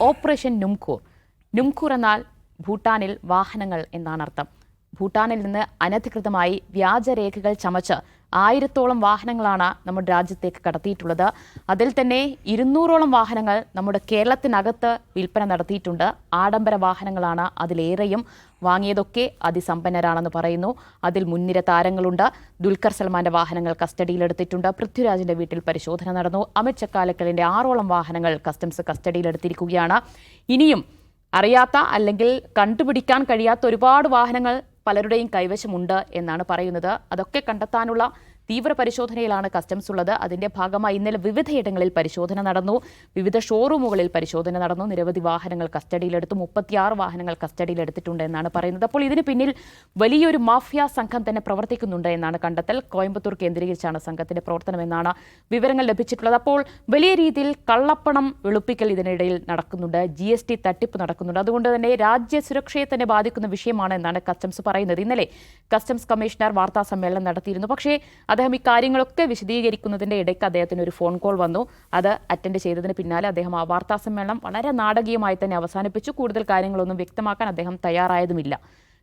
Operation Numkhor Numkhor എന്നാൽ ഭൂട്ടാനിൽ വാഹനങ്ങൾ എന്നാണ് അർത്ഥം. ഭൂട്ടാനിൽ നിന്ന് അനധികൃതമായി വ്യാജരേഖകൾ ചമച്ച് ആയിരത്തോളം വാഹനങ്ങളാണ് നമ്മുടെ രാജ്യത്തേക്ക് കടത്തിയിട്ടുള്ളത്. അതിൽ തന്നെ ഇരുന്നൂറോളം വാഹനങ്ങൾ നമ്മുടെ കേരളത്തിനകത്ത് വിൽപ്പന നടത്തിയിട്ടുണ്ട്. ആഡംബര വാഹനങ്ങളാണ് അതിലേറെയും വാങ്ങിയതൊക്കെ അതിസമ്പന്നരാണെന്ന് പറയുന്നു. അതിൽ മുൻനിര താരങ്ങളുണ്ട്. ദുൽഖർ സൽമാന്റെ വാഹനങ്ങൾ കസ്റ്റഡിയിലെടുത്തിട്ടുണ്ട് പൃഥ്വിരാജിന്റെ വീട്ടിൽ പരിശോധന നടന്നു. അമിത് ചക്കാലക്കലിന്റെ ആറോളം വാഹനങ്ങൾ കസ്റ്റംസ് കസ്റ്റഡിയിലെടുത്തിരിക്കുകയാണ് ഇനിയും അറിയാത്ത അല്ലെങ്കിൽ കണ്ടുപിടിക്കാൻ കഴിയാത്ത ഒരുപാട് വാഹനങ്ങൾ പലരുടെയും കൈവശമുണ്ട് എന്നാണ് പറയുന്നത്. അതൊക്കെ കണ്ടെത്താനുള്ള തീവ്ര പരിശോധനയിലാണ് കസ്റ്റംസ് ഉള്ളത്. അതിന്റെ ഭാഗമായി ഇന്നലെ വിവിധയിടങ്ങളിൽ പരിശോധന നടന്നു. വിവിധ ഷോറൂമുകളിൽ പരിശോധന നടന്നു. നിരവധി വാഹനങ്ങൾ കസ്റ്റഡിയിലെടുത്തു. മുപ്പത്തിയാറ് വാഹനങ്ങൾ കസ്റ്റഡിയിലെടുത്തിട്ടുണ്ട് എന്നാണ് പറയുന്നത്. അപ്പോൾ ഇതിന് പിന്നിൽ വലിയൊരു മാഫിയ സംഘം തന്നെ പ്രവർത്തിക്കുന്നുണ്ട് എന്നാണ് കണ്ടെത്തൽ. കോയമ്പത്തൂർ കേന്ദ്രീകരിച്ചാണ് സംഘത്തിന്റെ പ്രവർത്തനം എന്നാണ് വിവരങ്ങൾ ലഭിച്ചിട്ടുള്ളത്. അപ്പോൾ വലിയ രീതിയിൽ കള്ളപ്പണം വെളുപ്പിക്കൽ ഇതിനിടയിൽ നടക്കുന്നുണ്ട്. ജി എസ് ടി തട്ടിപ്പ് നടക്കുന്നുണ്ട്. അതുകൊണ്ട് തന്നെ രാജ്യ സുരക്ഷയെ തന്നെ ബാധിക്കുന്ന വിഷയമാണ് എന്നാണ് കസ്റ്റംസ് പറയുന്നത്. ഇന്നലെ കസ്റ്റംസ് കമ്മീഷണർ വാർത്താ സമ്മേളനം നടത്തിയിരുന്നു. പക്ഷേ അദ്ദേഹം ഇക്കാര്യങ്ങളൊക്കെ വിശദീകരിക്കുന്നതിന്റെ ഇടയ്ക്ക് അദ്ദേഹത്തിന് ഒരു ഫോൺ കോൾ വന്നു. അത് അറ്റൻഡ് ചെയ്തതിന് പിന്നാലെ അദ്ദേഹം ആ വാർത്താ സമ്മേളനം വളരെ നാടകീയമായി തന്നെ അവസാനിപ്പിച്ചു. കൂടുതൽ കാര്യങ്ങളൊന്നും വ്യക്തമാക്കാൻ അദ്ദേഹം തയ്യാറായതുമില്ല.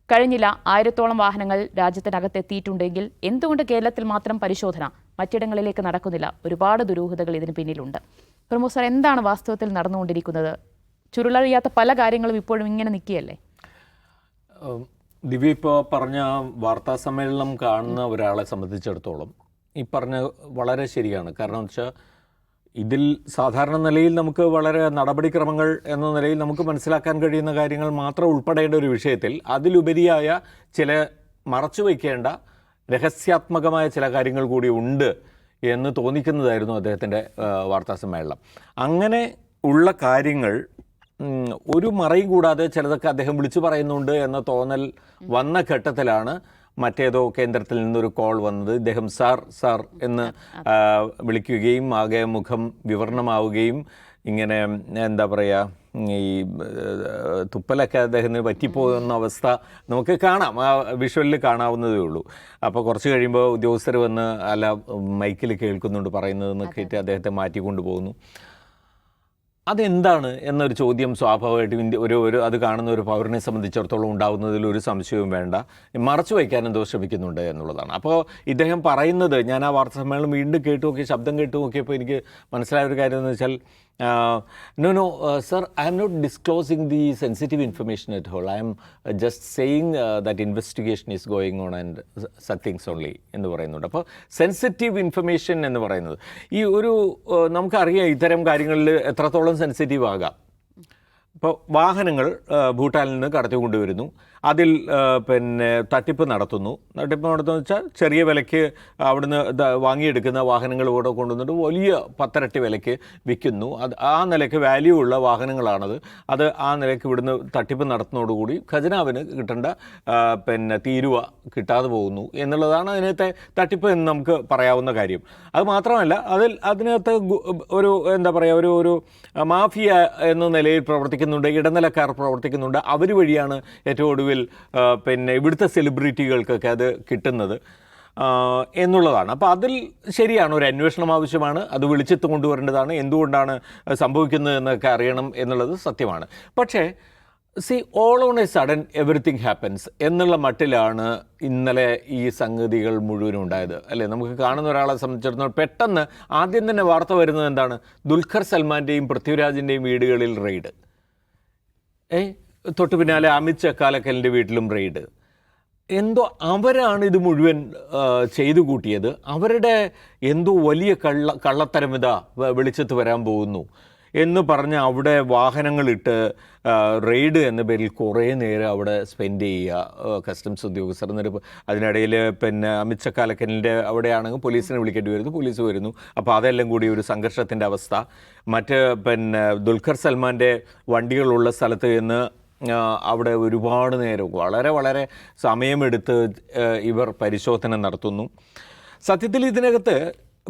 കഴിഞ്ഞില്ല ആയിരത്തോളം വാഹനങ്ങൾ രാജ്യത്തിനകത്ത് എത്തിയിട്ടുണ്ടെങ്കിൽ എന്തുകൊണ്ട് കേരളത്തിൽ മാത്രം പരിശോധന? മറ്റിടങ്ങളിലേക്ക് നടക്കുന്നില്ല. ഒരുപാട് ദുരൂഹതകൾ ഇതിന് പിന്നിലുണ്ട്. പ്രമോദ് സാർ എന്താണ് വാസ്തവത്തിൽ നടന്നുകൊണ്ടിരിക്കുന്നത്? ചുരുളറിയാത്ത പല കാര്യങ്ങളും ഇപ്പോഴും ഇങ്ങനെ നിൽക്കുകയല്ലേ? ദിവ്യ ഇപ്പോൾ പറഞ്ഞ വാർത്താ സമ്മേളനം കാണുന്ന ഒരാളെ സംബന്ധിച്ചിടത്തോളം ഈ പറഞ്ഞ വളരെ ശരിയാണ്. കാരണം വെച്ചാൽ ഇതിൽ സാധാരണ നിലയിൽ നമുക്ക് വളരെ നടപടിക്രമങ്ങൾ എന്ന നിലയിൽ നമുക്ക് മനസ്സിലാക്കാൻ കഴിയുന്ന കാര്യങ്ങൾ മാത്രം ഉൾപ്പെടേണ്ട ഒരു വിഷയത്തിൽ അതിലുപരിയായ ചില മറച്ചു വയ്ക്കേണ്ട രഹസ്യാത്മകമായ ചില കാര്യങ്ങൾ കൂടി ഉണ്ട് എന്ന് തോന്നിക്കുന്നതായിരുന്നു അദ്ദേഹത്തിന്റെ വാർത്താ സമ്മേളനം. അങ്ങനെ ഉള്ള കാര്യങ്ങൾ ഒരു മറയും കൂടാതെ ചിലതൊക്കെ അദ്ദേഹം വിളിച്ചു പറയുന്നുണ്ട് എന്ന തോന്നൽ വന്ന ഘട്ടത്തിലാണ് മറ്റേതോ കേന്ദ്രത്തിൽ നിന്നൊരു കോൾ വന്നത്. ഇദ്ദേഹം സാർ സാർ എന്ന് വിളിക്കുകയും ആകെ മുഖം വിവരണമാവുകയും ഇങ്ങനെ എന്താ പറയുക ഈ തുപ്പലൊക്കെ അദ്ദേഹത്തിന് പറ്റിപ്പോകുന്ന അവസ്ഥ നമുക്ക് കാണാം. ആ വിഷ്വലിൽ കാണാവുന്നതേ ഉള്ളൂ. അപ്പോൾ കുറച്ച് കഴിയുമ്പോൾ ഉദ്യോഗസ്ഥർ വന്ന് അല്ല മൈക്കിൽ കേൾക്കുന്നുണ്ട് പറയുന്നതെന്നൊക്കെ കേട്ട് അദ്ദേഹത്തെ മാറ്റിക്കൊണ്ടു പോകുന്നു അതെന്താണ് എന്നൊരു ചോദ്യം സ്വാഭാവികമായിട്ടും ഇന്ത്യ ഒരു ഒരു അത് കാണുന്ന ഒരു പൗരനെ സംബന്ധിച്ചിടത്തോളം ഉണ്ടാകുന്നതിൽ ഒരു സംശയവും വേണ്ട. മറച്ചു വയ്ക്കാൻ എന്തോ ശ്രമിക്കുന്നുണ്ട് എന്നുള്ളതാണ്. അപ്പോൾ ഇദ്ദേഹം പറയുന്നത് ഞാൻ ആ വാർത്താ സമ്മേളനം വീണ്ടും കേട്ടു നോക്കി ശബ്ദം കേട്ടു നോക്കിയപ്പോൾ എനിക്ക് മനസ്സിലായ ഒരു കാര്യം എന്ന് വെച്ചാൽ no no sir I am not disclosing the sensitive information at all I am just saying that investigation is going on and such things only എന്ന് പറയുന്നുണ്ട്. അപ്പോൾ സെൻസിറ്റീവ് ഇൻഫർമേഷൻ എന്ന് പറയുന്നത്. ഈ ഒരു ഏഹ്, നമുക്കറിയാം ഇത്തരം കാര്യങ്ങളിൽ എത്രത്തോളം സെൻസിറ്റീവ് ആകാം. ഇപ്പോൾ വാഹനങ്ങൾ ഭൂട്ടാനിൽ നിന്ന് കടത്തിക്കൊണ്ടുവരുന്നു. അതിൽ പിന്നെ തട്ടിപ്പ് നടത്തുന്നു. തട്ടിപ്പ് നടത്തുന്നു വെച്ചാൽ ചെറിയ വിലയ്ക്ക് അവിടുന്ന് വാങ്ങിയെടുക്കുന്ന വാഹനങ്ങൾ ഇവിടെ കൊണ്ടുവന്നിട്ട് വലിയ പത്തരട്ടി വിലയ്ക്ക് വിൽക്കുന്നു. അത് ആ നിലയ്ക്ക് വാല്യൂ ഉള്ള വാഹനങ്ങളാണത്. അത് ആ നിലയ്ക്ക് ഇവിടുന്ന് തട്ടിപ്പ് നടത്തുന്നതോടുകൂടി ഖജനാവിന് കിട്ടേണ്ട പിന്നെ തീരുവ കിട്ടാതെ പോകുന്നു എന്നുള്ളതാണ് അതിനകത്തെ തട്ടിപ്പ് എന്ന് നമുക്ക് പറയാവുന്ന കാര്യം. അത് മാത്രമല്ല അതിൽ അതിനകത്ത് ഒരു എന്താ പറയുക ഒരു ഒരു മാഫിയ എന്ന നിലയിൽ പ്രവർത്തിക്കുന്നുണ്ട് ഇടനിലക്കാർ പ്രവർത്തിക്കുന്നുണ്ട്. അവർ വഴിയാണ് ഏറ്റവും ഒടുവിൽ പിന്നെ ഇവിടുത്തെ സെലിബ്രിറ്റികൾക്കൊക്കെ അത് കിട്ടുന്നത് എന്നുള്ളതാണ്. അപ്പോൾ അതിൽ ശരിയാണ് ഒരു അന്വേഷണം ആവശ്യമാണ്. അത് വിളിച്ചെത്തു കൊണ്ടുവരേണ്ടതാണ്. എന്തുകൊണ്ടാണ് സംഭവിക്കുന്നത് എന്നൊക്കെ അറിയണം എന്നുള്ളത് സത്യമാണ്. പക്ഷേ see all on a sudden everything happens എന്നുള്ള മട്ടിലാണ് ഇന്നലെ ഈ സംഗതികൾ മുഴുവനും ഉണ്ടായത്. അല്ലേ? നമുക്ക് കാണുന്ന ഒരാളെ സംബന്ധിച്ചിടത്തോളം പെട്ടെന്ന് ആദ്യം തന്നെ വാർത്ത വരുന്നത് എന്താണ്? ദുൽഖർ സൽമാന്റെയും പൃഥ്വിരാജിന്റെയും വീടുകളിൽ റെയ്ഡ്. തൊട്ട് പിന്നാലെ അമിത് ചക്കാലക്കലിന്റെ വീട്ടിലും റെയ്ഡ്. എന്തോ അവരാണ് ഇത് മുഴുവൻ ചെയ്തു കൂട്ടിയത്. അവരുടെ എന്തോ വലിയ കള്ള കള്ളത്തരമിത വെളിച്ചത്ത് വരാൻ പോകുന്നു. എന്ന് പറഞ്ഞ് അവിടെ വാഹനങ്ങളിട്ട് റെയ്ഡ് എന്ന പേരിൽ കുറേ നേരം അവിടെ സ്പെൻഡ് ചെയ്യുക. കസ്റ്റംസ് ഉദ്യോഗസ്ഥർ എന്നൊരു അതിനിടയിൽ പിന്നെ അമിത് ചക്കാലക്കലിന്റെ അവിടെയാണെങ്കിൽ പോലീസിനെ വിളിക്കേണ്ടി വരുന്നു പോലീസ് വരുന്നു. അപ്പോൾ അതെല്ലാം കൂടി ഒരു സംഘർഷത്തിന്റെ അവസ്ഥ. മറ്റ് പിന്നെ ദുൽഖർ സൽമാന്റെ വണ്ടികളുള്ള സ്ഥലത്ത് നിന്ന് അവിടെ ഒരുപാട് നേരം വളരെ വളരെ സമയമെടുത്ത് ഇവർ പരിശോധന നടത്തുന്നു. സത്യത്തിൽ ഇതിനകത്ത്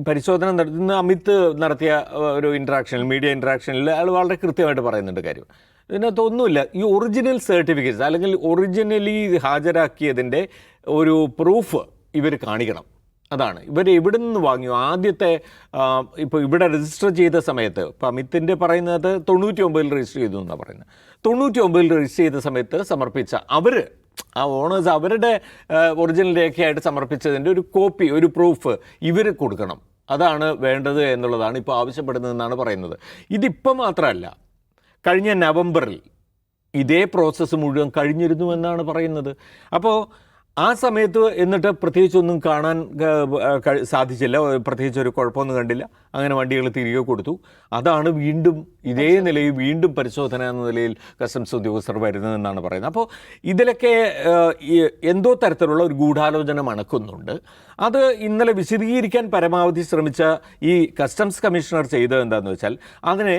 പരിശോധന നടത്തുന്ന അമിത് നടത്തിയ ഒരു ഇൻട്രാക്ഷനിൽ മീഡിയ ഇൻട്രാക്ഷനിൽ അയാൾ വളരെ കൃത്യമായിട്ട് പറയുന്നുണ്ട് കാര്യം. ഇതിനകത്ത് ഒന്നുമില്ല. ഈ ഒറിജിനൽ സർട്ടിഫിക്കറ്റ്സ് അല്ലെങ്കിൽ ഒറിജിനലി ഹാജരാക്കിയതിന്റെ ഒരു പ്രൂഫ് ഇവർ കാണിക്കണം. അതാണ്. ഇവർ എവിടെ നിന്ന് വാങ്ങിയോ? ആദ്യത്തെ ഇപ്പോൾ ഇവിടെ രജിസ്റ്റർ ചെയ്ത സമയത്ത് ഇപ്പോൾ അമിത്തിന്റെ പറയുന്നത് തൊണ്ണൂറ്റി ഒമ്പതിൽ രജിസ്റ്റർ ചെയ്തു എന്നാണ് പറയുന്നത്. തൊണ്ണൂറ്റി ഒമ്പതിൽ രജിസ്റ്റർ ചെയ്ത സമയത്ത് സമർപ്പിച്ച അവർ ആ ഓണേഴ്സ് അവരുടെ ഒറിജിനൽ രേഖയായിട്ട് സമർപ്പിച്ചതിന്റെ ഒരു കോപ്പി ഒരു പ്രൂഫ് ഇവർ കൊടുക്കണം. അതാണ് വേണ്ടത് എന്നുള്ളതാണ് ഇപ്പോൾ ആവശ്യപ്പെടുന്നതെന്നാണ് പറയുന്നത്. ഇതിപ്പോൾ മാത്രമല്ല കഴിഞ്ഞ നവംബറിൽ ഇതേ പ്രോസസ്സ് മുഴുവൻ കഴിഞ്ഞിരുന്നു എന്നാണ് പറയുന്നത്. അപ്പോൾ ആ സമയത്ത് എന്നിട്ട് പ്രത്യേകിച്ചൊന്നും കാണാൻ സാധിച്ചില്ല. പ്രത്യേകിച്ച് ഒരു കുഴപ്പമൊന്നും കണ്ടില്ല. അങ്ങനെ വണ്ടികൾ തിരികെ കൊടുത്തു. അതാണ് വീണ്ടും ഇതേ നിലയിൽ വീണ്ടും പരിശോധന എന്ന നിലയിൽ കസ്റ്റംസ് ഉദ്യോഗസ്ഥർ വരുന്നതെന്നാണ് പറയുന്നത്. അപ്പോൾ ഇതിലൊക്കെ എന്തോ തരത്തിലുള്ള ഒരു ഗൂഢാലോചന മണക്കുന്നുണ്ട്. അത് ഇന്നലെ വിശദീകരിക്കാൻ പരമാവധി ശ്രമിച്ച ഈ കസ്റ്റംസ് കമ്മീഷണർ ചെയ്തത് എന്താണെന്ന് വെച്ചാൽ അതിനെ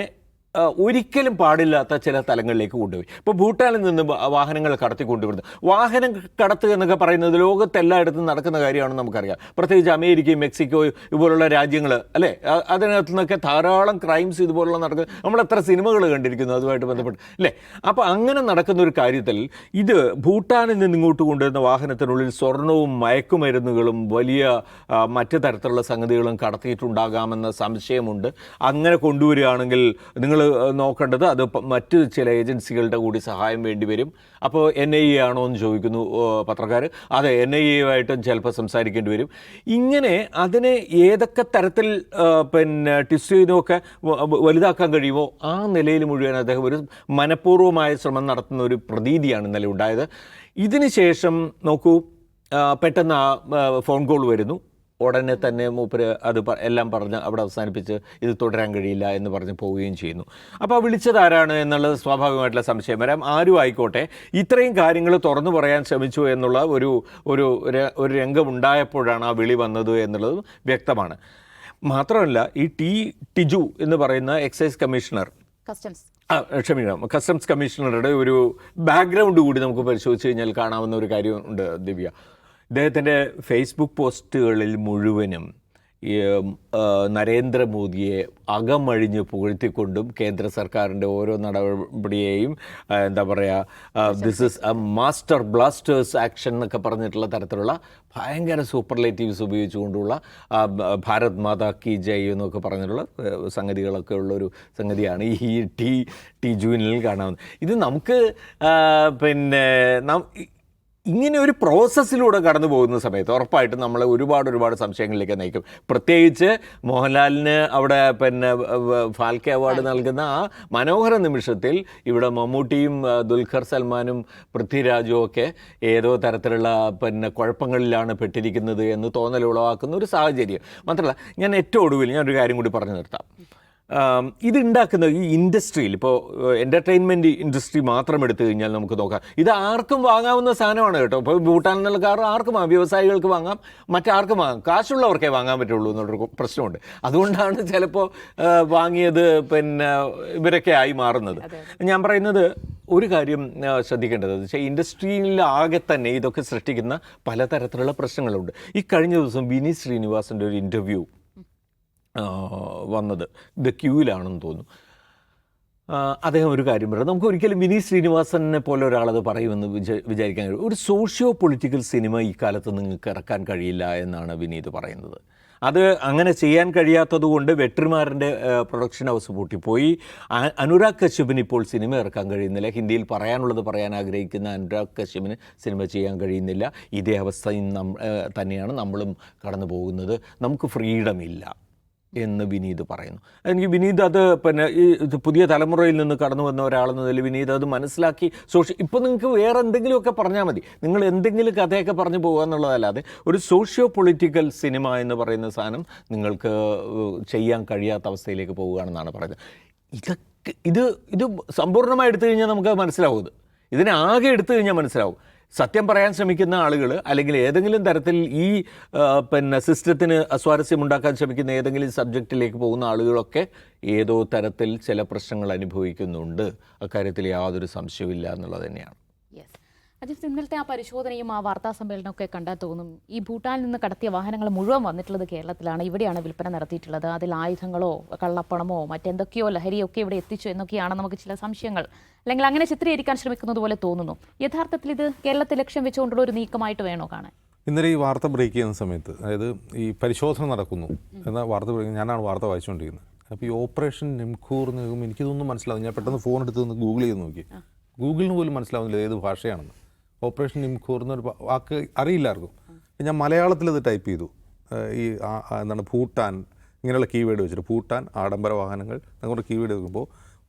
ഒരിക്കലും പാടില്ലാത്ത ചില തലങ്ങളിലേക്ക് കൊണ്ടുപോയി. ഇപ്പോൾ ഭൂട്ടാനിൽ നിന്ന് വാഹനങ്ങൾ കടത്തി കൊണ്ടുവരുന്നത്. വാഹനം കടത്തുക എന്നൊക്കെ പറയുന്നത് ലോകത്തെല്ലായിടത്തും നടക്കുന്ന കാര്യമാണെന്ന് നമുക്കറിയാം. പ്രത്യേകിച്ച് അമേരിക്കയും മെക്സിക്കോയും ഇതുപോലുള്ള രാജ്യങ്ങൾ അല്ലേ? അതിനകത്തു നിന്നൊക്കെ ധാരാളം ക്രൈംസ് ഇതുപോലുള്ള നടക്കുന്നത് നമ്മൾ എത്ര സിനിമകൾ കണ്ടിരിക്കുന്നു അതുമായിട്ട് ബന്ധപ്പെട്ട് അല്ലേ? അപ്പോൾ അങ്ങനെ നടക്കുന്ന ഒരു കാര്യത്തിൽ ഇത് ഭൂട്ടാനിൽ നിന്ന് ഇങ്ങോട്ട് കൊണ്ടുവരുന്ന വാഹനത്തിനുള്ളിൽ സ്വർണവും മയക്കുമരുന്നുകളും വലിയ മറ്റു തരത്തിലുള്ള സംഗതികളും കടത്തിയിട്ടുണ്ടാകാമെന്ന സംശയമുണ്ട്. അങ്ങനെ കൊണ്ടുവരികയാണെങ്കിൽ നിങ്ങൾ നോക്കേണ്ടത് അത് മറ്റ് ചില ഏജൻസികളുടെ കൂടി സഹായം വേണ്ടി വരും. അപ്പോൾ എൻ ഐ എ ആണോ എന്ന് ചോദിക്കുന്നു പത്രക്കാർ അതെ എൻ ഐ എയുമായിട്ടും ചിലപ്പോൾ സംസാരിക്കേണ്ടി വരും. ഇങ്ങനെ അതിനെ ഏതൊക്കെ തരത്തിൽ പിന്നെ വ- വലുതാക്കാൻ കഴിയുമോ? ആ നിലയിൽ മുഴുവൻ അദ്ദേഹം ഒരു മനഃപൂർവമായ ശ്രമം നടത്തുന്ന ഒരു പ്രതീതിയാണ് ഇന്നലെ ഉണ്ടായത്. ഇതിന് ശേഷം നോക്കൂ പെട്ടെന്ന് ആ, ഫോൺ കോൾ വരുന്നു. ഉടനെ തന്നെ മൂപ്പര് അത് എല്ലാം പറഞ്ഞ് അവിടെ അവസാനിപ്പിച്ച് ഇത് തുടരാൻ കഴിയില്ല എന്ന് പറഞ്ഞ് പോവുകയും ചെയ്യുന്നു. അപ്പോൾ ആ വിളിച്ചത് ആരാണ് എന്നുള്ളത് സ്വാഭാവികമായിട്ടുള്ള സംശയം വരാം. ആരും ആയിക്കോട്ടെ. ഇത്രയും കാര്യങ്ങൾ തുറന്നു പറയാൻ ശ്രമിച്ചു എന്നുള്ള ഒരു ഒരു ഒരു രംഗമുണ്ടായപ്പോഴാണ് ആ വിളി വന്നത് എന്നുള്ളത് വ്യക്തമാണ്. മാത്രമല്ല ഈ ടി ടിജു എന്ന് പറയുന്ന എക്സൈസ് കമ്മീഷണർ കസ്റ്റംസ്. ആ, ക്ഷമിക്കണം. കസ്റ്റംസ് കമ്മീഷണറുടെ ഒരു ബാക്ക്ഗ്രൗണ്ട് കൂടി നമുക്ക് പരിശോധിച്ച് കഴിഞ്ഞാൽ കാണാവുന്ന ഒരു കാര്യമുണ്ട് ദിവ്യ. ഇദ്ദേഹത്തിന്റെ ഫേസ്ബുക്ക് പോസ്റ്റുകളിൽ മുഴുവനും നരേന്ദ്രമോദിയെ അകമഴിഞ്ഞ് പുകഴ്ത്തിക്കൊണ്ടും കേന്ദ്ര സർക്കാരിന്റെ ഓരോ നടപടിയെയും എന്താ പറയുക this is a master blasters action എന്നൊക്കെ പറഞ്ഞിട്ടുള്ള തരത്തിലുള്ള ഭയങ്കര സൂപ്പർലേറ്റീവ്സ് ഉപയോഗിച്ചുകൊണ്ടുള്ള ഭാരത് മാതാ കി ജയ് എന്നൊക്കെ പറഞ്ഞിട്ടുള്ള സംഗതികളൊക്കെ ഉള്ളൊരു സംഗതിയാണ് ഈ ടി ടി ജൂനിൽ കാണാവുന്നത്. ഇത് നമുക്ക് പിന്നെ ഇങ്ങനെ ഒരു പ്രോസസ്സിലൂടെ കടന്നു പോകുന്ന സമയത്ത് ഉറപ്പായിട്ടും നമ്മളെ ഒരുപാട് ഒരുപാട് സംശയങ്ങളിലേക്ക് നയിക്കും. പ്രത്യേകിച്ച് മോഹൻലാലിന് അവിടെ പിന്നെ ഫാൽക്കെ അവാർഡ് നൽകുന്ന ആ മനോഹര നിമിഷത്തിൽ ഇവിടെ മമ്മൂട്ടിയും ദുൽഖർ സൽമാനും പൃഥ്വിരാജും ഒക്കെ ഏതോ തരത്തിലുള്ള പിന്നെ കുഴപ്പങ്ങളിലാണ് പെട്ടിരിക്കുന്നത് എന്ന് തോന്നൽ ഉളവാക്കുന്ന ഒരു സാഹചര്യം. മാത്രമല്ല ഞാൻ ഏറ്റവും ഒടുവിൽ ഞാനൊരു കാര്യം കൂടി പറഞ്ഞു നിർത്താം. ഇതുണ്ടാക്കുന്ന ഈ ഇൻഡസ്ട്രിയിൽ ഇപ്പോൾ എന്റർടൈൻമെന്റ് ഇൻഡസ്ട്രി മാത്രം എടുത്തു കഴിഞ്ഞാൽ നമുക്ക് നോക്കാം. ഇത് ആർക്കും വാങ്ങാവുന്ന സാധനമാണ് കേട്ടോ. ഇപ്പോൾ ഭൂട്ടാനിൽ നിന്നുള്ള കാർ ആർക്കും വാങ്ങാം വ്യവസായികൾക്ക് വാങ്ങാം മറ്റാർക്കും വാങ്ങാം. കാശുള്ളവർക്കേ വാങ്ങാൻ പറ്റുള്ളൂ എന്നുള്ളൊരു പ്രശ്നമുണ്ട്. അതുകൊണ്ടാണ് ചിലപ്പോൾ വാങ്ങിയത് പിന്നെ ഇവരൊക്കെ ആയി മാറുന്നത്. ഞാൻ പറയുന്നത് ഒരു കാര്യം ശ്രദ്ധിക്കേണ്ടത്. എന്ന് വെച്ചാൽ ഇൻഡസ്ട്രിയിലാകെ തന്നെ ഇതൊക്കെ സൃഷ്ടിക്കുന്ന പലതരത്തിലുള്ള പ്രശ്നങ്ങളുണ്ട്. ഈ കഴിഞ്ഞ ദിവസം വിനീത് ശ്രീനിവാസിന്റെ ഒരു ഇന്റർവ്യൂ വന്നത്. ദ ക്യൂവിലാണെന്ന് തോന്നുന്നു. അദ്ദേഹം ഒരു കാര്യം പറയുന്നത് നമുക്ക് ഒരിക്കലും വിനീത് ശ്രീനിവാസനെ പോലെ ഒരാളത് പറയുമെന്ന് വിചാ- വിചാരിക്കാൻ കഴിയും. ഒരു സോഷ്യോ പൊളിറ്റിക്കൽ സിനിമ ഈ കാലത്ത് നിങ്ങൾക്ക് ഇറക്കാൻ കഴിയില്ല എന്നാണ് വിനീത് പറയുന്നത്. അത് അങ്ങനെ ചെയ്യാൻ കഴിയാത്തത് കൊണ്ട് വെട്രിമാറിന്റെ പ്രൊഡക്ഷൻ ഹൗസ് പൂട്ടിപ്പോയി. അനുരാഗ് കശ്യപിന് ഇപ്പോൾ സിനിമ ഇറക്കാൻ കഴിയുന്നില്ല. ഹിന്ദിയിൽ പറയാനുള്ളത് പറയാൻ ആഗ്രഹിക്കുന്ന അനുരാഗ് കശ്യപിന് സിനിമ ചെയ്യാൻ കഴിയുന്നില്ല. ഇതേ അവസ്ഥയും നം തന്നെയാണ് നമ്മളും കടന്നു പോകുന്നത് നമുക്ക് ഫ്രീഡം ഇല്ല എന്ന് വിനീത് പറയുന്നു. എനിക്ക് വിനീത് അത് പിന്നെ ഈ പുതിയ തലമുറയിൽ നിന്ന് കടന്നു വന്ന ഒരാളെന്ന നിലയിൽ വിനീത് അത് മനസ്സിലാക്കി സോഷ്യ ഇപ്പോൾ നിങ്ങൾക്ക് വേറെ എന്തെങ്കിലുമൊക്കെ പറഞ്ഞാൽ മതി. നിങ്ങൾ എന്തെങ്കിലും കഥയൊക്കെ പറഞ്ഞു പോകുക എന്നുള്ളതല്ലാതെ ഒരു സോഷ്യോ പൊളിറ്റിക്കൽ സിനിമ എന്ന് പറയുന്ന സാധനം നിങ്ങൾക്ക് ചെയ്യാൻ കഴിയാത്ത അവസ്ഥയിലേക്ക് പോവുകയാണെന്നാണ് പറയുന്നത്. ഇതൊക്കെ ഇത് ഇത് സമ്പൂർണമായി എടുത്തു കഴിഞ്ഞാൽ നമുക്ക് മനസ്സിലാവും ഇത്. ഇതിനെ ആകെ എടുത്തു കഴിഞ്ഞാൽ മനസ്സിലാവും. സത്യം പറയാൻ ശ്രമിക്കുന്ന ആളുകൾ അല്ലെങ്കിൽ ഏതെങ്കിലും തരത്തിൽ ഈ പിന്നെ സിസ്റ്റത്തിന് അസ്വാരസ്യം ഉണ്ടാക്കാൻ ശ്രമിക്കുന്ന ഏതെങ്കിലും സബ്ജക്റ്റിലേക്ക് പോകുന്ന ആളുകളൊക്കെ ഏതോ തരത്തിൽ ചില പ്രശ്നങ്ങൾ അനുഭവിക്കുന്നുണ്ട്. അക്കാര്യത്തിൽ യാതൊരു സംശയമില്ല എന്നുള്ളത് തന്നെയാണ്. യെസ് അജിത് ഇന്നലത്തെ ആ പരിശോധനയും ആ വാർത്താ സമ്മേളനമൊക്കെ കണ്ടാൽ തോന്നും. ഈ ഭൂട്ടാനിൽ നിന്ന് കടത്തിയ വാഹനങ്ങൾ മുഴുവൻ വന്നിട്ടുള്ളത് കേരളത്തിലാണ്. ഇവിടെയാണ് വിൽപ്പന നടത്തിയിട്ടുള്ളത്. അതിൽ ആയുധങ്ങളോ കള്ളപ്പണമോ മറ്റെന്തൊക്കെയോ ലഹരിയൊക്കെ ഇവിടെ എത്തിച്ചു എന്നൊക്കെയാണ് നമുക്ക് ചില സംശയങ്ങൾ. അല്ലെങ്കിൽ അങ്ങനെ ചിത്രീകരിക്കാൻ ശ്രമിക്കുന്നത് പോലെ തോന്നുന്നു. യഥാർത്ഥത്തിൽ ഇത് കേരളത്തെ ലക്ഷ്യം വെച്ചുകൊണ്ടുള്ള ഒരു നീക്കമായിട്ട് വേണോ കാണാൻ? ഇന്നലെ ഈ വാർത്ത ബ്രേക്ക് ചെയ്യുന്ന സമയത്ത് അതായത് ഈ പരിശോധന നടക്കുന്നു എന്ന വാർത്ത ബ്രേക്ക് ഞാനാണ് വാർത്ത വായിച്ചുകൊണ്ടിരിക്കുന്നത്. അപ്പോൾ ഈ ഓപ്പറേഷൻ നിംഖൂർ എന്ന് എനിക്കിതൊന്നും മനസ്സിലാവും ഞാൻ പെട്ടെന്ന് ഫോൺ എടുത്ത് നിന്ന് ഗൂഗിൾ ചെയ്ത് നോക്കി. ഗൂഗിളിന് പോലും മനസ്സിലാവുന്നില്ല ഏത് ഭാഷയാണെന്ന്. ഓപ്പറേഷൻ ഇംഖൂർ എന്നൊരു വാക്ക് അറിയില്ലായിരുന്നു അറിയില്ലാർക്കും ഞാൻ മലയാളത്തിൽ ഇത് ടൈപ്പ് ചെയ്തു. ഈ എന്താണ് ഭൂട്ടാൻ ഇങ്ങനെയുള്ള കീവേഡ് വെച്ചിട്ട് ഭൂട്ടാൻ ആഡംബര വാഹനങ്ങൾ അങ്ങോട്ട് കീവേഡ് വെക്കുമ്പോൾ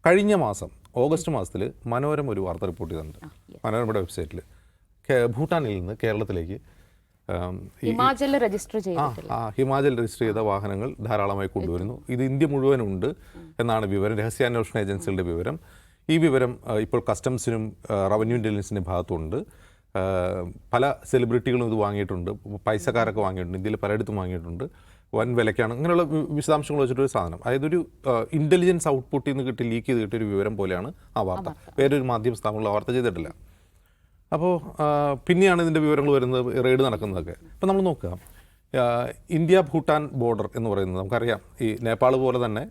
കഴിഞ്ഞ മാസം ഓഗസ്റ്റ് മാസത്തിൽ മനോരമ ഒരു വാർത്ത റിപ്പോർട്ട് ചെയ്തിട്ടുണ്ട്. മനോരമയുടെ വെബ്സൈറ്റിൽ ഭൂട്ടാനിൽ നിന്ന് കേരളത്തിലേക്ക് ആം, ഹിമാചലിൽ രജിസ്റ്റർ ഹിമാചൽ രജിസ്റ്റർ ചെയ്ത വാഹനങ്ങൾ ധാരാളമായി കൊണ്ടുവരുന്നു. ഇത് ഇന്ത്യ മുഴുവനുണ്ട് എന്നാണ് വിവരം. രഹസ്യാന്വേഷണ ഏജൻസികളുടെ വിവരം. ഈ വിവരം ഇപ്പോൾ കസ്റ്റംസിനും റവന്യൂ ഇന്റലിജൻസിന്റെ ഭാഗത്തുണ്ട്. പല സെലിബ്രിറ്റികളും ഇത് വാങ്ങിയിട്ടുണ്ട്. പൈസക്കാരൊക്കെ വാങ്ങിയിട്ടുണ്ട്. ഇന്ത്യയിൽ പലയിടത്തും വാങ്ങിയിട്ടുണ്ട്. വൻ വിലക്കാണ് അങ്ങനെയുള്ള വിശദാംശങ്ങൾ വെച്ചിട്ടൊരു സാധനം. അതായത് ഒരു ഇന്റലിജൻസ് ഔട്ട്പുട്ടിൽ നിന്ന് കിട്ടി ലീക്ക് ചെയ്ത് കിട്ടിയ ഒരു വിവരം പോലെയാണ് ആ വാർത്ത. വേറൊരു മാധ്യമ സ്ഥാപനങ്ങൾ ആ വാർത്ത ചെയ്തിട്ടില്ല. അപ്പോൾ പിന്നെയാണ് ഇതിന്റെ വിവരങ്ങൾ വരുന്നത് റെയ്ഡ് നടക്കുന്നതൊക്കെ. അപ്പോൾ നമ്മൾ നോക്കുക. ഇന്ത്യ ഭൂട്ടാൻ ബോർഡർ എന്ന് പറയുന്നത് നമുക്കറിയാം. ഈ നേപ്പാൾ പോലെ തന്നെ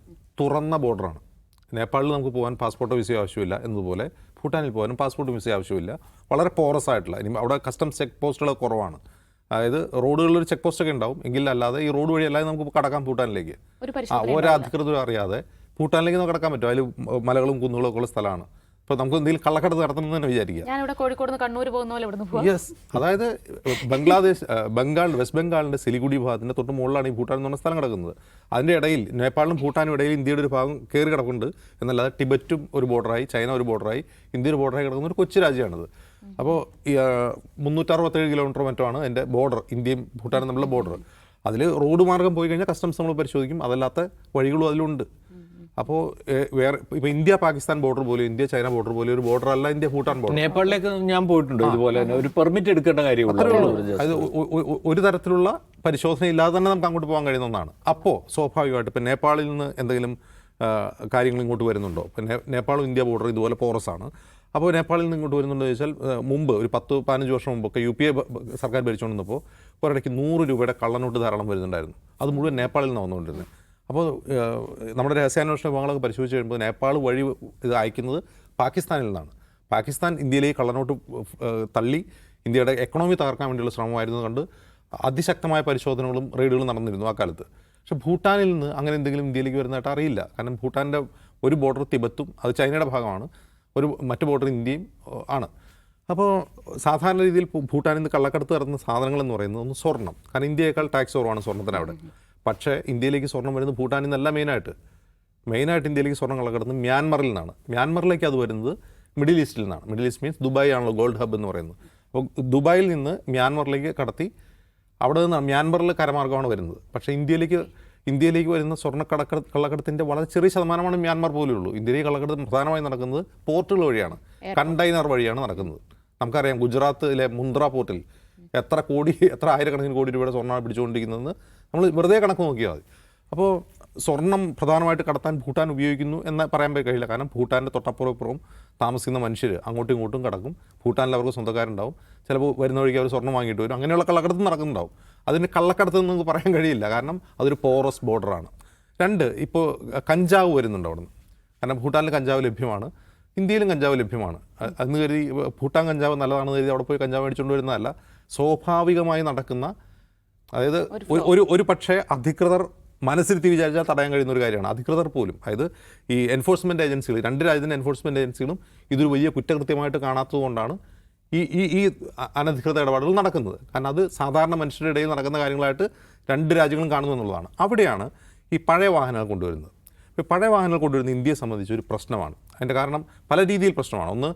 തുറന്ന ബോർഡറാണ്. നേപ്പാളിൽ നമുക്ക് പോകാൻ പാസ്പോർട്ടോ വിസയോ ആവശ്യമില്ല എന്നതുപോലെ ഭൂട്ടാനിൽ പോകാനും പാസ്പോർട്ട് വിസയോ ആവശ്യമില്ല. വളരെ പോറസ് ആയിട്ടുള്ള ഇനി അവിടെ കസ്റ്റംസ് ചെക്ക് പോസ്റ്റുകൾ കുറവാണ്. അതായത് റോഡുകളിൽ ഒരു ചെക്ക് പോസ്റ്റ് ഒക്കെ ഉണ്ടാവും. എങ്കിൽ അല്ലാതെ ഈ റോഡ് വഴി അല്ലാതെ നമുക്ക് കടക്കാം ഭൂട്ടാനിലേക്ക്. ഒരു അധികൃതരും ഒരധികൃതരും അറിയാതെ ഭൂട്ടാനിലേക്ക് നമുക്ക് കടക്കാൻ പറ്റും. അതിൽ മലകളും കുന്നുകളും ഒക്കെ ഉള്ള സ്ഥലമാണ്. ഇപ്പോൾ നമുക്ക് എന്തെങ്കിലും കള്ളക്കടത്ത് നടത്തണമെന്ന് തന്നെ വിചാരിക്കുക. ഞാനിവിടെ കോഴിക്കോട് നിന്ന് കണ്ണൂർ പോകുന്ന പോലെ ഇവിടുന്ന് പോവാം. യെസ് അതായത് ബംഗ്ലാദേശ് ബംഗാൾ വെസ്റ്റ് ബംഗാളിന്റെ സിലിഗുഡി ഭാഗത്തിന്റെ തൊട്ട് മുകളിലാണ് ഈ ഭൂട്ടാൻ എന്ന് പറഞ്ഞ സ്ഥലം കിടക്കുന്നത്. അതിന്റെ ഇടയിൽ നേപ്പാളിലും ഭൂട്ടാനും ഇടയിൽ ഇന്ത്യയുടെ ഒരു ഭാഗം കയറി കിടക്കുന്നുണ്ട് എന്നല്ലാതെ ടിബറ്റും ഒരു ബോർഡറായി ചൈന ഒരു ബോർഡറായി ഇന്ത്യ ഒരു ബോർഡറായി കിടക്കുന്ന ഒരു കൊച്ചു രാജ്യമാണത്. അപ്പോൾ മുന്നൂറ്ററുപത്തേഴ് കിലോമീറ്റർ മറ്റോ ആണ് എന്റെ ബോർഡർ ഇന്ത്യയും ഭൂട്ടാനും തമ്മിലുള്ള ബോർഡർ അതിൽ റോഡ് മാർഗം പോയി കഴിഞ്ഞാൽ കസ്റ്റംസ് നമ്മൾ പരിശോധിക്കും. അതല്ലാത്ത വഴികളും അതിലുണ്ട്. അപ്പോൾ വേറെ ഇപ്പോൾ ഇന്ത്യ പാകിസ്ഥാൻ ബോർഡർ പോലും ഇന്ത്യ ചൈന ബോർഡർ പോലും ഒരു ബോർഡർ അല്ല ഇന്ത്യ ഭൂട്ടാൻ ബോർഡർ നേപ്പാളിലേക്ക് ഞാൻ പോയിട്ടുണ്ട് ഇതുപോലെ തന്നെ. ഒരു പെർമിറ്റ് എടുക്കേണ്ട കാര്യമുള്ളൂ. അത് ഒരു തരത്തിലുള്ള പരിശോധന ഇല്ലാതെ തന്നെ നമുക്ക് അങ്ങോട്ട് പോകാൻ കഴിയുന്ന ഒന്നാണ്. അപ്പോൾ സ്വാഭാവികമായിട്ട് ഇപ്പോൾ നേപ്പാളിൽ നിന്ന് എന്തെങ്കിലും കാര്യങ്ങൾ ഇങ്ങോട്ട് വരുന്നുണ്ടോ? ഇപ്പോൾ നേപ്പാളും ഇന്ത്യ ബോർഡർ ഇതുപോലെ പോറസ് ആണ്. അപ്പോൾ നേപ്പാളിൽ നിന്ന് ഇങ്ങോട്ട് വരുന്നുണ്ടോ ചോദിച്ചാൽ മുമ്പ് ഒരു പത്ത് പതിനഞ്ച് വർഷം മുമ്പൊക്കെ യു പി എ സർക്കാർ ഭരിച്ചുകൊണ്ടിരുന്നപ്പോൾ ഒരിടയ്ക്ക് നൂറ് രൂപയുടെ കള്ളനോട്ട് ധാരാളം വരുന്നുണ്ടായിരുന്നു. അത് മുഴുവൻ നേപ്പാളിൽ നിന്ന് വന്നുകൊണ്ടിരുന്നത്. അപ്പോൾ നമ്മുടെ രഹസ്യാന്വേഷണ വിഭാഗങ്ങളൊക്കെ പരിശോധിച്ച് കഴിയുമ്പോൾ നേപ്പാൾ വഴി ഇത് അയക്കുന്നത് പാകിസ്ഥാനിൽ നിന്നാണ്. പാകിസ്ഥാൻ ഇന്ത്യയിലേക്ക് കള്ളനോട്ട് തള്ളി ഇന്ത്യയുടെ എക്കണോമി തകർക്കാൻ വേണ്ടിയുള്ള ശ്രമമായിരുന്നു കണ്ട് അതിശക്തമായ പരിശോധനകളും റെയ്ഡുകളും നടന്നിരുന്നു ആ കാലത്ത്. പക്ഷെ ഭൂട്ടാനിൽ നിന്ന് അങ്ങനെ എന്തെങ്കിലും ഇന്ത്യയിലേക്ക് വരുന്നതായിട്ട് അറിയില്ല. കാരണം ഭൂട്ടാന്റെ ഒരു ബോർഡർ തിബത്തും അത് ചൈനയുടെ ഭാഗമാണ്. ഒരു മറ്റു ബോർഡർ ഇന്ത്യയും ആണ്. അപ്പോൾ സാധാരണ രീതിയിൽ ഭൂട്ടാനിൽ നിന്ന് കള്ളക്കടത്ത് നടത്തുന്ന സാധനങ്ങൾ എന്ന് പറയുന്നത് ഒന്ന് സ്വർണം. കാരണം ഇന്ത്യയേക്കാൾ ടാക്സ് കുറവാണ് സ്വർണത്തിന് അവിടെ പക്ഷേ ഇന്ത്യയിലേക്ക് സ്വർണം വരുന്നത് ഭൂട്ടാനിൽ നിന്നല്ല മെയിനായിട്ട്. മെയിനായിട്ട് ഇന്ത്യയിലേക്ക് സ്വർണം കളകടുന്നത് മ്യാൻമറിൽ നിന്നാണ്. മ്യാൻമറിലേക്ക് അത് വരുന്നത് മിഡിൽ ഈസ്റ്റിൽ നിന്നാണ്. മിഡിൽ ഈസ്റ്റ് മീൻസ് ദുബായ് ആണല്ലോ ഗോൾഡ് ഹബ് എന്ന് പറയുന്നത്. അപ്പോൾ ദുബായിൽ നിന്ന് മ്യാൻമറിലേക്ക് കടത്തി അവിടെ നിന്ന് മ്യാൻമറിൽ കരമാർഗമാണ് വരുന്നത്. പക്ഷേ ഇന്ത്യയിലേക്ക് ഇന്ത്യയിലേക്ക് വരുന്ന സ്വർണ കടക്ക കള്ളക്കടത്തിന്റെ വളരെ ചെറിയ ശതമാനമാണ് മ്യാൻമാർ പോലെയുള്ളൂ ഇന്ത്യയിലെ കള്ളക്കടത്ത് പ്രധാനമായും നടക്കുന്നത് പോർട്ടുകൾ വഴിയാണ്. കണ്ടെയ്നർ വഴിയാണ് നടക്കുന്നത്. നമുക്കറിയാം ഗുജറാത്തിലെ മുന്ദ്ര പോർട്ടിൽ എത്ര കോടി എത്ര ആയിരക്കണക്കിന് കോടി രൂപയുടെ സ്വർണമാണ് പിടിച്ചുകൊണ്ടിരിക്കുന്നതെന്ന് നമ്മൾ വെറുതെ കണക്ക് നോക്കിയാൽ മതി. അപ്പോൾ സ്വർണം പ്രധാനമായിട്ട് കടത്താൻ ഭൂട്ടാൻ ഉപയോഗിക്കുന്നു എന്ന് പറയാൻ കഴിയില്ല. കാരണം ഭൂട്ടാന്റെ തൊട്ടപ്പുറപ്പുറവും താമസിക്കുന്ന മനുഷ്യർ അങ്ങോട്ടും ഇങ്ങോട്ടും കടക്കും. ഭൂട്ടാനിൽ അവർക്ക് സ്വന്തക്കാരുണ്ടാവും. ചിലപ്പോൾ വരുന്ന വഴിക്ക് അവർ സ്വർണം വാങ്ങിയിട്ട് വരും. അങ്ങനെയുള്ള കള്ളക്കടത്ത് നടക്കുന്നുണ്ടാവും. അതിന് കള്ളക്കടത്ത് നമുക്ക് പറയാൻ കഴിയില്ല. കാരണം അതൊരു പോറസ് ബോർഡറാണ് രണ്ട് ഇപ്പോൾ കഞ്ചാവ് വരുന്നുണ്ട് അവിടെ നിന്ന് കാരണം ഭൂട്ടാനിൽ കഞ്ചാവ് ലഭ്യമാണ്. ഇന്ത്യയിലും കഞ്ചാവ് ലഭ്യമാണ്. അന്ന് കരുതി ഭൂട്ടാൻ കഞ്ചാവ് നല്ലതാണെന്ന് കരുതി അവിടെ പോയി കഞ്ചാവ് മേടിച്ചുകൊണ്ട് വരുന്നതല്ല. സ്വാഭാവികമായി നടക്കുന്ന അതായത് ഒരു ഒരു പക്ഷേ അധികൃതർ മനസ്സിരുത്തി വിചാരിച്ചാൽ തടയാൻ കഴിയുന്ന ഒരു കാര്യമാണ്. അധികൃതർ പോലും. അതായത് ഈ എൻഫോഴ്സ്മെന്റ് ഏജൻസികൾ രണ്ട് രാജ്യത്തിന്റെ എൻഫോഴ്സ്മെന്റ് ഏജൻസികളും ഇതൊരു വലിയ കുറ്റകൃത്യമായിട്ട് കാണാത്തതുകൊണ്ടാണ് ഈ ഈ ഈ അനധികൃത ഇടപാടുകൾ നടക്കുന്നത്. കാരണം അത് സാധാരണ മനുഷ്യരുടെ ഇടയിൽ നടക്കുന്ന കാര്യങ്ങളായിട്ട് രണ്ട് രാജ്യങ്ങളും കാണുന്നു എന്നുള്ളതാണ്. അവിടെയാണ് ഈ പഴയ വാഹനങ്ങൾ കൊണ്ടുവരുന്നത്. ഇപ്പോൾ പഴയ വാഹനങ്ങൾ കൊണ്ടുവരുന്ന ഇന്ത്യയെ സംബന്ധിച്ച് ഒരു പ്രശ്നമാണ്. അതിന്റെ കാരണം പല രീതിയിൽ പ്രശ്നമാണ്. ഒന്ന്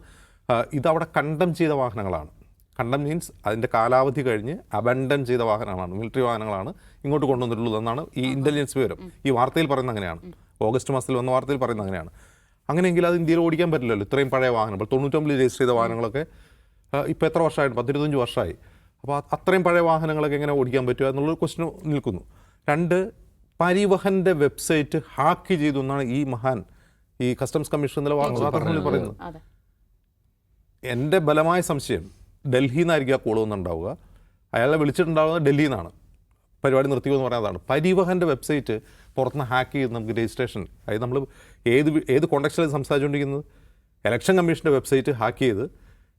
ഇതവിടെ കണ്ടം ചെയ്ത വാഹനങ്ങളാണ്. കണ്ടം മീൻസ് അതിന്റെ കാലാവധി കഴിഞ്ഞ് അബൻഡൻ ചെയ്ത വാഹനങ്ങളാണ് മിലിറ്ററി വാഹനങ്ങളാണ് ഇങ്ങോട്ട് കൊണ്ടുവന്നിട്ടുള്ളത് എന്നാണ് ഈ ഇന്റലിജൻസ് വിവരം. ഈ വാർത്തയിൽ പറയുന്നത് അങ്ങനെയാണ്. ഓഗസ്റ്റ് മാസത്തിൽ വന്ന വാർത്തയിൽ പറയുന്നത് അങ്ങനെയാണ്. അങ്ങനെയെങ്കിൽ അത് ഇന്ത്യയിൽ ഓടിക്കാൻ പറ്റില്ലല്ലോ. ഇത്രയും പഴയ വാഹനം ഇപ്പോൾ തൊണ്ണൂറ്റൊമ്പതിൽ രജിസ്റ്റർ ചെയ്ത വാഹനങ്ങളൊക്കെ ഇപ്പോൾ എത്ര വർഷമായിട്ട്? പത്തിരുപത്തഞ്ച് വർഷമായി. അപ്പോൾ അത്രയും പഴയ വാഹനങ്ങളൊക്കെ എങ്ങനെ ഓടിക്കാൻ പറ്റുക എന്നുള്ളൊരു ക്വസ്റ്റ്യൻ നിൽക്കുന്നു. രണ്ട് പരിവഹന്റെ വെബ്സൈറ്റ് ഹാക്ക് ചെയ്തു എന്നാണ് ഈ മഹാൻ ഈ കസ്റ്റംസ് കമ്മീഷൻ ഇന്നലെ വാർത്തകളിൽ പറയുന്നത്. എന്റെ ബലമായ സംശയം ഡൽഹിയിൽ നിന്നായിരിക്കും ആ കോൾ വന്നുണ്ടാവുക അയാളെ വിളിച്ചിട്ടുണ്ടാവുന്നത് ഡൽഹിയിൽ നിന്നാണ് പരിപാടി നിർത്തിക്കുമെന്ന് പറയുന്നതാണ് പരിവഹന്റെ വെബ്സൈറ്റ് പുറത്തുനിന്ന് ഹാക്ക് ചെയ്ത് നമുക്ക് രജിസ്ട്രേഷൻ അതായത് നമ്മൾ ഏത് ഏത് കോണ്ടക്സ്റ്റിലാണ് സംസാരിച്ചുകൊണ്ടിരിക്കുന്നത്? ഇലക്ഷൻ കമ്മീഷന്റെ വെബ്സൈറ്റ് ഹാക്ക് ചെയ്ത്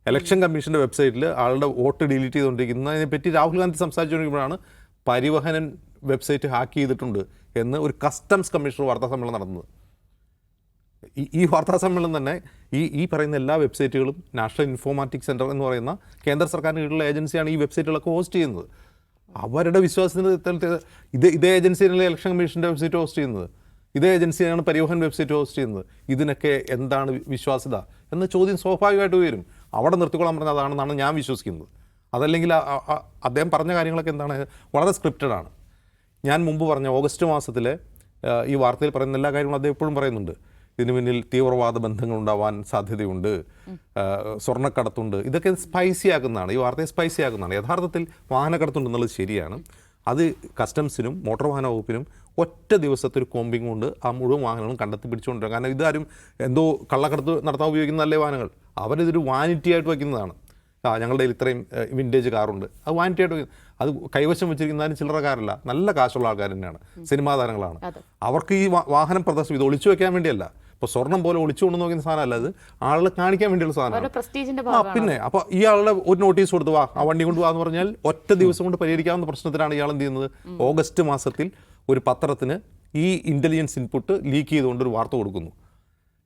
ഇലക്ഷൻ കമ്മീഷന്റെ വെബ്സൈറ്റിൽ ആളുടെ വോട്ട് ഡിലീറ്റ് ചെയ്തുകൊണ്ടിരിക്കുന്നതിനെ പറ്റി രാഹുൽ ഗാന്ധി സംസാരിച്ചുകൊണ്ടിരിക്കുമ്പോഴാണ് പരിവഹനൻ വെബ്സൈറ്റ് ഹാക്ക് ചെയ്തിട്ടുണ്ട് എന്ന് ഒരു കസ്റ്റംസ് കമ്മീഷണർ വാർത്താ സമ്മേളനം നടന്നത് ഈ വാർത്താ സമ്മേളനം തന്നെ ഈ ഈ പറയുന്ന എല്ലാ വെബ്സൈറ്റുകളും നാഷണൽ ഇൻഫോർമാറ്റിക് സെന്റർ എന്ന് പറയുന്ന കേന്ദ്ര സർക്കാരിന് കീഴിലുള്ള ഏജൻസിയാണ് ഈ വെബ്സൈറ്റുകളൊക്കെ ഹോസ്റ്റ് ചെയ്യുന്നത്. അവരുടെ വിശ്വാസത്തിന് ഇത് ഇതേ ഏജൻസിയാണ് ഇലക്ഷൻ കമ്മീഷന്റെ വെബ്സൈറ്റ് ഹോസ്റ്റ് ചെയ്യുന്നത്. ഇതേ ഏജൻസിയാണ് പരിവഹൻ വെബ്സൈറ്റ് ഹോസ്റ്റ് ചെയ്യുന്നത്. ഇതിനൊക്കെ എന്താണ് വിശ്വാസ്യത? എന്ന ചോദ്യം സ്വാഭാവികമായിട്ട് വരും അവിടെ നിർത്തിക്കൊള്ളാൻ പറഞ്ഞത് അതാണെന്നാണ് ഞാൻ വിശ്വസിക്കുന്നത്. അതല്ലെങ്കിൽ അദ്ദേഹം പറഞ്ഞ കാര്യങ്ങളൊക്കെ എന്താണ്? വളരെ സ്ക്രിപ്റ്റഡ് ആണ്. ഞാൻ മുമ്പ് പറഞ്ഞ ഓഗസ്റ്റ് മാസത്തിലെ ഈ വാർത്തയിൽ പറയുന്ന എല്ലാ കാര്യങ്ങളും അദ്ദേഹം എപ്പോഴും പറയുന്നുണ്ട്. ഇതിന് പിന്നിൽ തീവ്രവാദ ബന്ധങ്ങൾ ഉണ്ടാവാൻ സാധ്യതയുണ്ട് സ്വർണക്കടത്തുണ്ട്. ഇതൊക്കെ സ്പൈസി ആക്കുന്നതാണ് ഈ വാർത്തയെ സ്പൈസി ആക്കുന്നതാണ് യഥാർത്ഥത്തിൽ വാഹനക്കടത്തുണ്ട് എന്നുള്ളത് ശരിയാണ്. അത് കസ്റ്റംസിനും മോട്ടോർ വാഹന വകുപ്പിനും ഒറ്റ ദിവസത്തെ ഒരു കോമ്പിങ് കൊണ്ട് ആ മുഴുവൻ വാഹനങ്ങളും കണ്ടെത്തി പിടിച്ചുകൊണ്ടിരിക്കും. കാരണം ഇതാരും എന്തോ കള്ളക്കടത്ത് നടത്താൻ ഉപയോഗിക്കുന്ന നല്ല വാഹനങ്ങൾ? അവരിതൊരു വാനിറ്റി ആയിട്ട് വയ്ക്കുന്നതാണ്. ആ ഞങ്ങളുടെ കയ്യിൽ ഇത്രയും വിന്റേജ് കാറുണ്ട്. അത് വാനിറ്റിയായിട്ട് വയ്ക്കുന്നത്. അത് കൈവശം വെച്ചിരിക്കുന്നതിന് ചില്ലറ കാരല്ല നല്ല കാശുള്ള ആൾക്കാർ തന്നെയാണ്. സിനിമാ താരങ്ങളാണ്. അവർക്ക് ഈ വാഹനം പ്രദർശനം ഇത് ഒളിച്ചു വെക്കാൻ വേണ്ടിയല്ല. ഇപ്പോൾ സ്വർണം പോലെ ഒളിച്ചുകൊണ്ട് നോക്കുന്ന സാധനമല്ല അത്. ആളുകളെ കാണിക്കാൻ വേണ്ടിയുള്ള സാധനം സാധനമാണ് ആ പിന്നെ അപ്പോൾ ഇയാളുടെ ഒരു നോട്ടീസ് കൊടുത്ത് വാ ആ വണ്ടി കൊണ്ട് എന്ന് പറഞ്ഞാൽ ഒറ്റ ദിവസം കൊണ്ട് പരിഹരിക്കാവുന്ന പ്രശ്നത്തിനാണ് ഇയാൾ എന്ത് ചെയ്യുന്നത്? ഓഗസ്റ്റ് മാസത്തിൽ ഒരു പത്രത്തിന് ഈ ഇന്റലിജൻസ് ഇൻപുട്ട് ലീക്ക് ചെയ്തുകൊണ്ട് ഒരു വാർത്ത കൊടുക്കുന്നു.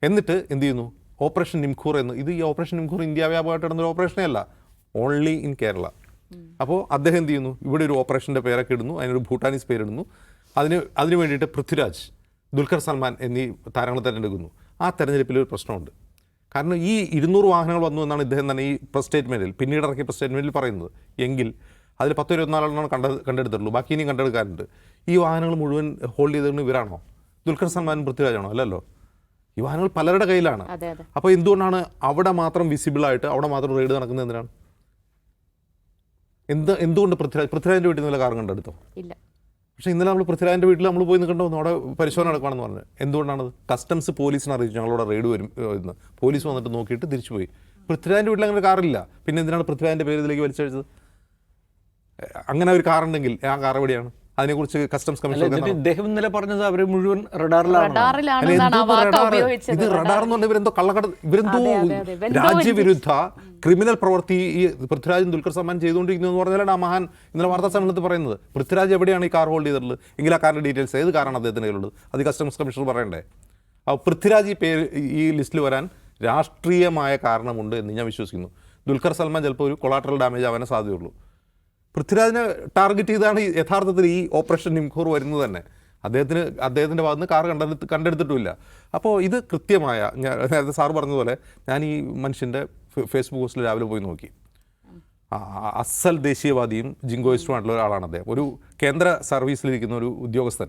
എന്നിട്ട് എന്ത് ചെയ്യുന്നു? ഓപ്പറേഷൻ നിംഖൂർ എന്ന് ഇത് ഈ ഓപ്പറേഷൻ നിംഖൂർ ഇന്ത്യ വ്യാപകമായിട്ട് നടന്നൊരു ഓപ്പറേഷനേ അല്ല. ഓൺലി ഇൻ കേരള അപ്പോൾ അദ്ദേഹം എന്ത് ചെയ്യുന്നു? ഇവിടെ ഒരു ഓപ്പറേഷന്റെ പേരൊക്കെ ഇടുന്നു അതിനൊരു ഭൂട്ടാനീസ് പേരിടുന്നു. അതിന് അതിന് വേണ്ടിയിട്ട് പൃഥ്വിരാജ് ദുൽഖർ സൽമാൻ എന്നീ താരങ്ങളെ തിരഞ്ഞെടുക്കുന്നു. ആ തെരഞ്ഞെടുപ്പിൽ ഒരു പ്രശ്നമുണ്ട്. കാരണം ഈ ഇരുന്നൂറ് വാഹനങ്ങൾ വന്നു എന്നാണ് ഇദ്ദേഹം തന്നെ ഈ പ്രസ് സ്റ്റേറ്റ്മെന്റിൽ പിന്നീട് ഇറക്കിയ പ്രസ് സ്റ്റേറ്റ്മെന്റിൽ പറയുന്നത്. എങ്കിൽ അതിൽ പത്തോ ഇരുപത്തിനാലെണ്ണം കണ്ട കണ്ടെടുത്തിട്ടുള്ളൂ. ബാക്കി ഇനിയും കണ്ടെടുക്കാറുണ്ട് ഈ വാഹനങ്ങൾ മുഴുവൻ ഹോൾഡ് ചെയ്തിരുന്ന ഇവരാണോ? ദുൽഖർ സൽമാൻ പൃഥ്വിരാജാണോ? അല്ലല്ലോ. ഈ വാഹനങ്ങൾ പലരുടെ കയ്യിലാണ്. അപ്പോൾ എന്തുകൊണ്ടാണ് അവിടെ മാത്രം വിസിബിളായിട്ട് അവിടെ മാത്രം റെയ്ഡ് നടക്കുന്നത് എന്തിനാണ്? എന്ത് എന്തുകൊണ്ട് പൃഥ്വിരാജ് പൃഥ്വിരാജിന്റെ വീട്ടിൽ നിന്നുള്ള കാർ കണ്ടെടുത്തോ? ഇല്ല. പക്ഷേ ഇന്നലെ നമ്മൾ പൃഥ്വിരാജിന്റെ വീട്ടിൽ നമ്മൾ പോയി നിൽക്കണ്ടോ അവിടെ പരിശോധന നടക്കുകയാണെന്ന് പറഞ്ഞു. എന്തുകൊണ്ടാണത്? കസ്റ്റംസ് പോലീസിനെ അറിയിച്ചു. ഞങ്ങളോട് റെയ്ഡ് വരും എന്ന് പോലീസ് വന്നിട്ട് നോക്കിയിട്ട് തിരിച്ചു പോയി. പൃഥ്വിരാജിന്റെ വീട്ടിൽ അങ്ങനെ കാറില്ല. പിന്നെ എന്തിനാണ് പൃഥ്വിരാജിന്റെ പേര് ഇതിലേക്ക് വലിച്ചഴിച്ചത്? അങ്ങനെ ഒരു കാറുണ്ടെങ്കിൽ ആ കാർ എവിടെയാണ്? അതിനെക്കുറിച്ച് കസ്റ്റംസ് കമ്മീഷൻ ഇദ്ദേഹം ഇന്നലെ പറഞ്ഞത് അവർ മുഴുവൻ റഡാറിലാണ് ആ ഇത് റഡാർ എന്ന് പറഞ്ഞാൽ ഇവരെന്തോ കള്ളക്കട ഇവരെന്തോ രാജ്യവിരുദ്ധ ക്രിമിനൽ പ്രവൃത്തി ഈ പൃഥ്വിരാജും ദുൽഖർ സൽമാൻ ചെയ്തുകൊണ്ടിരിക്കുന്നു എന്ന് പറഞ്ഞാലാണ് ആ മഹാൻ ഇന്നലെ വാർത്താ സമ്മേളനത്തിൽ പറയുന്നത്. പൃഥ്വിരാജ് എവിടെയാണ് ഈ കാർ ഹോൾഡ് ചെയ്തിട്ടുള്ളത്? എങ്കിൽ ആ കാറിന്റെ ഡീറ്റെയിൽസ് ഏത് കാറാണ് അദ്ദേഹത്തിന് കയ്യിലുള്ളത്? അത് കസ്റ്റംസ് കമ്മീഷണർ പറയണ്ടേ? അപ്പോൾ പൃഥ്വിരാജ് ഈ പേര് ഈ ലിസ്റ്റിൽ വരാൻ രാഷ്ട്രീയമായ കാരണമുണ്ട് എന്ന് ഞാൻ വിശ്വസിക്കുന്നു. ദുൽഖർ സൽമാൻ ചിലപ്പോൾ ഒരു കൊളാട്രൽ ഡാമേജ് ആവാനേ സാധ്യതയുള്ളൂ. പൃഥ്വിരാജിനെ ടാർഗറ്റ് ചെയ്താണ് യഥാർത്ഥത്തിൽ ഈ ഓപ്പറേഷൻ നിംഖൂർ വരുന്നത് തന്നെ. അദ്ദേഹത്തിന് അദ്ദേഹത്തിന്റെ ഭാഗത്ത് നിന്ന് കാർ കണ്ടെടുത്ത് കണ്ടെടുത്തിട്ടുമില്ല. അപ്പോൾ ഇത് കൃത്യമായ ഞാൻ നേരത്തെ സാർ പറഞ്ഞതുപോലെ ഞാൻ ഈ മനുഷ്യന്റെ ഫേസ്ബുക്ക് പോസ്റ്റിൽ രാവിലെ പോയി നോക്കി. അസൽ ദേശീയവാദിയും ജിങ്കോയിസ്റ്റുമായിട്ടുള്ള ഒരാളാണ് അദ്ദേഹം. ഒരു കേന്ദ്ര സർവീസിലിരിക്കുന്ന ഒരു ഉദ്യോഗസ്ഥൻ.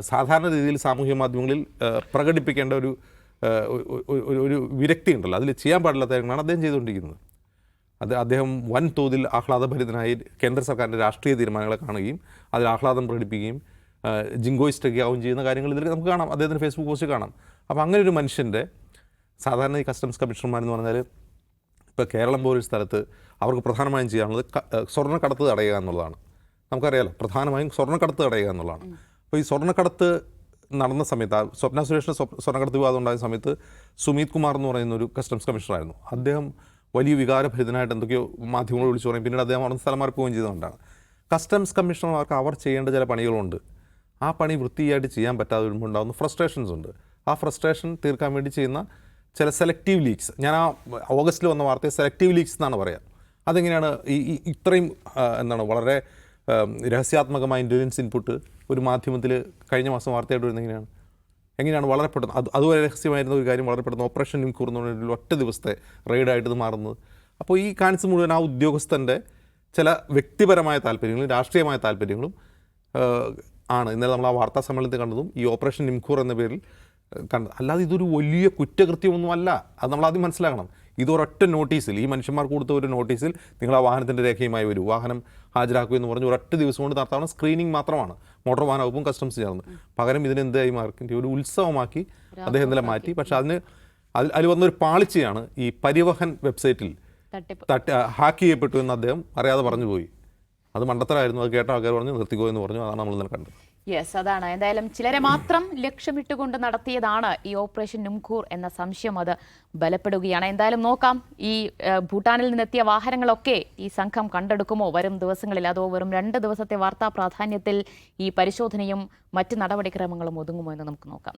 സാധാരണ രീതിയിൽ സാമൂഹ്യ മാധ്യമങ്ങളിൽ പ്രകടിപ്പിക്കേണ്ട ഒരു- ഒരു വിരക്തി ഉണ്ടല്ലോ അതിൽ ചെയ്യാൻ പാടില്ലാത്ത കാര്യങ്ങളാണ് അദ്ദേഹം ചെയ്തുകൊണ്ടിരിക്കുന്നത്. അത് അദ്ദേഹം വൻതോതിൽ ആഹ്ലാദഭരിതനായി കേന്ദ്ര സർക്കാരിന്റെ രാഷ്ട്രീയ തീരുമാനങ്ങളെ കാണുകയും അതിൽ ആഹ്ലാദം പ്രകടിപ്പിക്കുകയും ജിങ്കോയിസ്റ്റൊക്കെ ആവുകയും ചെയ്യുന്ന കാര്യങ്ങൾ ഇതിൽ നമുക്ക് കാണാം. അദ്ദേഹത്തിന്റെ ഫേസ്ബുക്ക് പോസ്റ്റ് കാണാം. അപ്പോൾ അങ്ങനെ ഒരു മനുഷ്യന്റെ സാധാരണ ഈ കസ്റ്റംസ് കമ്മീഷണർമാരെന്ന് പറഞ്ഞാൽ ഇപ്പോൾ കേരളം പോലൊരു സ്ഥലത്ത് അവർക്ക് പ്രധാനമായും ചെയ്യാനുള്ളത് സ്വർണക്കടത്ത് തടയുക എന്നുള്ളതാണ്. നമുക്കറിയാലോ പ്രധാനമായും സ്വർണക്കടത്ത് തടയുക എന്നുള്ളതാണ്. അപ്പോൾ ഈ സ്വർണക്കടത്ത് നടന്ന സമയത്ത് ആ സ്വപ്ന സുരേഷിന്റെ സ്വ- സ്വർണക്കടത്ത് വിവാദം ഉണ്ടായ സമയത്ത് സുമീത് കുമാർ എന്ന് പറയുന്ന ഒരു കസ്റ്റംസ് കമ്മീഷണറായിരുന്നു. അദ്ദേഹം വലിയ വികാരഭരിതനായിട്ട് എന്തൊക്കെയോ മാധ്യമങ്ങൾ വിളിച്ചു പറയും. പിന്നീട് അദ്ദേഹം അവിടെ സ്ഥലം മാറി പോവുകയും ചെയ്തുകൊണ്ടാണ്. കസ്റ്റംസ് കമ്മീഷണർമാർക്ക് അവർ ചെയ്യേണ്ട ചില പണികളുണ്ട്. ആ പണി വൃത്തിയായിട്ട് ചെയ്യാൻ പറ്റാതെ വരുമ്പോൾ ഉണ്ടാകുന്ന ഫ്രസ്ട്രേഷൻസ് ഉണ്ട്. ആ ഫ്രസ്ട്രേഷൻ തീർക്കാൻ വേണ്ടി ചെയ്യുന്ന ചില സെലക്റ്റീവ് ലീക്സ് ഞാൻ ആ ഓഗസ്റ്റിൽ വന്ന വാർത്തയെ സെലക്റ്റീവ് ലീക്സ് എന്നാണ് പറയുക അതെങ്ങനെയാണ് ഈ ഇത്രയും എന്താണ് വളരെ രഹസ്യാത്മകമായ ഇന്റലിജൻസ് ഇൻപുട്ട് ഒരു മാധ്യമത്തിൽ കഴിഞ്ഞ മാസം വാർത്തയായിട്ട് വരുന്നത് എങ്ങനെയാണ്? എങ്ങനെയാണ് വളരെ പെട്ടെന്ന് അത് അതുവരെ രഹസ്യമായിരുന്ന ഒരു കാര്യം വളരെ പെട്ടെന്ന് ഓപ്പറേഷൻ നിംകൂർ എന്ന് ഒറ്റ ദിവസത്തെ റെയ്ഡായിട്ട് ഇത് മാറുന്നത്. അപ്പോൾ ഈ കാണിച്ച് മുഴുവൻ ആ ഉദ്യോഗസ്ഥന്റെ ചില വ്യക്തിപരമായ താല്പര്യങ്ങളും രാഷ്ട്രീയമായ താല്പര്യങ്ങളും ആണ്. ഇന്നലെ നമ്മൾ ആ വാർത്താ സമ്മേളനത്തിൽ കണ്ടതും ഈ ഓപ്പറേഷൻ നിംഖൂർ എന്ന പേരിൽ കണ്ടത് അല്ലാതെ ഇതൊരു വലിയ കുറ്റകൃത്യമൊന്നുമല്ല. അത് നമ്മൾ ആദ്യം മനസ്സിലാക്കണം. ഇത് ഒരൊറ്റ നോട്ടീസിൽ ഈ മനുഷ്യന്മാർക്ക് കൊടുത്ത ഒരു നോട്ടീസിൽ നിങ്ങൾ ആ വാഹനത്തിന്റെ രേഖയുമായി വരും. വാഹനം ഹാജരാക്കുക എന്ന് പറഞ്ഞ് ഒരൊറ്റ ദിവസം കൊണ്ട് നടത്താവുന്ന സ്ക്രീനിങ് മാത്രമാണ്. മോട്ടോർ വാഹന വകുപ്പും കസ്റ്റംസ് ചേർന്ന്. പകരം ഇതിനെന്തായി മാർക്കിന്റെ ഒരു ഉത്സവമാക്കി അദ്ദേഹം ഇന്നലെ മാറ്റി. പക്ഷെ അതിന് അതിൽ അതിൽ വന്നൊരു പാളിച്ചയാണ് ഈ പരിവഹൻ വെബ്സൈറ്റിൽ തട്ടി ഹാക്ക് ചെയ്യപ്പെട്ടു എന്ന് അദ്ദേഹം അറിയാതെ പറഞ്ഞു പോയി അത് മണ്ടത്തരായിരുന്നു. അത് കേട്ട ആൾക്കാർ പറഞ്ഞു നിർത്തിക്കോ എന്ന് പറഞ്ഞു. അതാണ് നമ്മൾ ഇന്നലെ കണ്ടത്. യെസ് അതാണ്. എന്തായാലും ചിലരെ മാത്രം ലക്ഷ്യമിട്ടുകൊണ്ട് നടത്തിയതാണ് ഈ ഓപ്പറേഷൻ നുംഖൂർ എന്ന സംശയം അത് ബലപ്പെടുകയാണ്. എന്തായാലും നോക്കാം ഈ ഭൂട്ടാനിൽ നിന്നെത്തിയ വാഹനങ്ങളൊക്കെ ഈ സംഘം കണ്ടെടുക്കുമോ? വരും ദിവസങ്ങളിൽ അതോ വെറും രണ്ട് ദിവസത്തെ വാർത്താ പ്രാധാന്യത്തിൽ ഈ പരിശോധനയും മറ്റ് നടപടിക്രമങ്ങളും ഒതുങ്ങുമോ എന്ന് നമുക്ക് നോക്കാം.